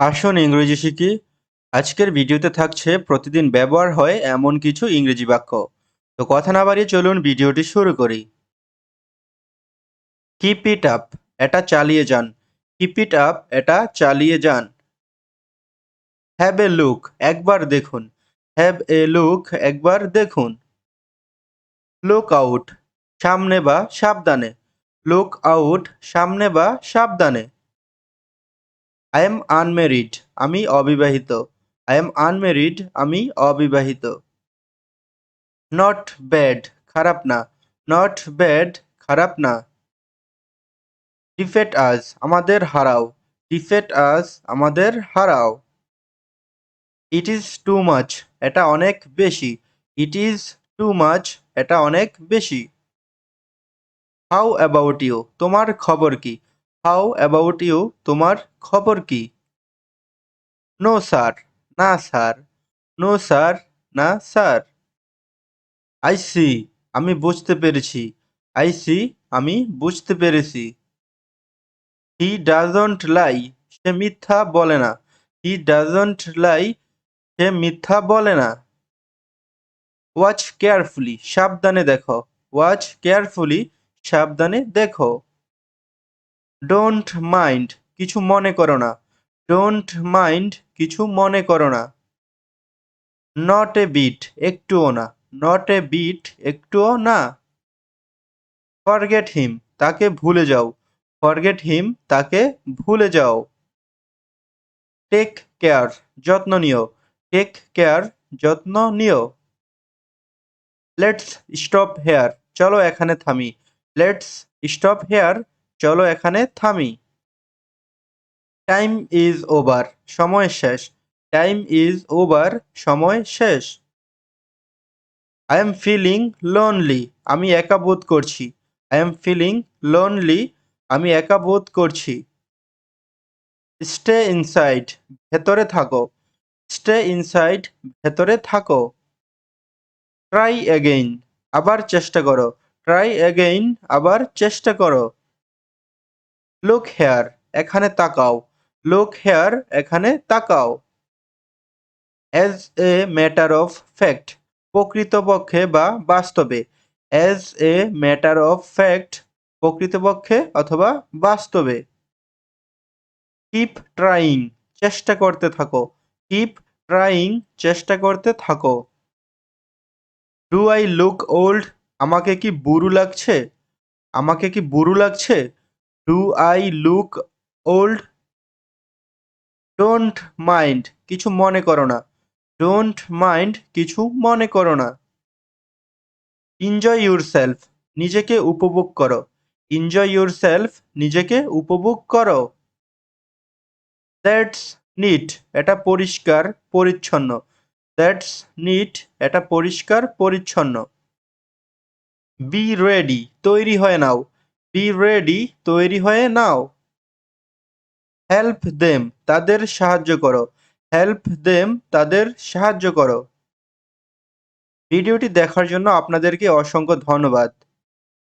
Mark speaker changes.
Speaker 1: আসুন ইংরেজি শিখি। আজকের ভিডিওতে থাকছে, প্রতিদিন ব্যবহার হয় এমন কিছু ইংরেজি বাক্য। তো কথা না বাড়িয়ে চলুন ভিডিওটি শুরু করি। কিপ ইট আপ এটা চালিয়ে যান। কিপ ইট আপ এটা চালিয়ে যান। হ্যাভ এ লুক একবার দেখুন। হ্যাভ এ লুক একবার দেখুন। লুক আউট সামনে বা সাবধানে। লুক আউট সামনে বা সাবধানে। আই এম আনমেরিড আমি অবিবাহিত। আই এম আনমেরিড আমি অবিবাহিত। নট ব্যাড খারাপ না। নট ব্যাড খারাপ না। ডিফেট আজ আমাদের হারাও। ডিফেট আজ আমাদের হারাও। ইট ইজ টু মাচ এটা অনেক বেশি। ইট ইজ টু মাচ এটা অনেক বেশি। হাউ অ্যাবাউট ইউ তোমার খবর কি? হাউ অ্যাবাউট ইউ তোমার খবর কি? নো স্যার না স্যার নো স্যার না স্যার আই সি আমি বুঝতে পেরেছি। আই সি আমি বুঝতে পেরেছি। হি ডাজন্ট লাই সে মিথ্যা বলে না। হি ডাজন্ট লাই সে মিথ্যা বলে না। ওয়াচ কেয়ারফুলি সাবধানে দেখো। ওয়াচ কেয়ারফুলি সাবধানে দেখো। ডোন্ট মাইন্ড কিছু মনে করো না। ডোন্ট মাইন্ড কিছু মনে করো না। নট এ বিট একটুও না। নট এ বিট একটুও না। ফরগেট হিম তাকে ভুলে যাও। ফরগেট হিম তাকে ভুলে যাও। টেক কেয়ার যত্ন নিও। টেক কেয়ার যত্ন নিও। লেটস স্টপ হেয়ার চলো এখানে থামি। লেটস স্টপ হেয়ার চলো এখানে থামি। টাইম ইজ ওভার সময় শেষ। টাইম ইজ ওভার সময় শেষ। আই এম ফিলিং লোনলি আমি একা বোধ করছি। আই এম ফিলিং লোনলি আমি একা বোধ করছি। স্টে ইনসাইড ভেতরে থাকো। স্টে ইনসাইড ভেতরে থাকো। ট্রাই এগেইন আবার চেষ্টা করো। ট্রাই এগেইন আবার চেষ্টা করো। লুক হেয়ার এখানে তাকাও। লুক হেয়ার এখানে তাকাও। As a matter of fact প্রকৃতপক্ষে বা বাস্তবে। As a matter of fact প্রকৃতপক্ষে অথবা বাস্তবে। কিপ ট্রাইং চেষ্টা করতে থাকো। কিপ ট্রাইং চেষ্টা করতে থাকো। ডু আই লুক ওল্ড আমাকে কি বুড়ো লাগছে? আমাকে কি বুড়ো লাগছে? Do I look old don't mind কিছু মনে করো না। ডোন্ট মাইন্ড কিছু মনে করো না। এনজয় ইউর সেলফ নিজেকে উপভোগ করো। এনজয় ইউর সেলফ নিজেকে উপভোগ করো। দ্যাটস নিট এটা পরিষ্কার, পরিচ্ছন্ন। দ্যাটস নিট এটা পরিষ্কার, পরিচ্ছন্ন। বি রেডি তৈরি হয়ে নাও। বি রেডি তৈরি হয়ে নাও। হেল্প দেম তাদের সাহায্য করো। হেল্প দেম তাদের সাহায্য করো। ভিডিওটি দেখার জন্য আপনাদেরকে অসংখ্য ধন্যবাদ।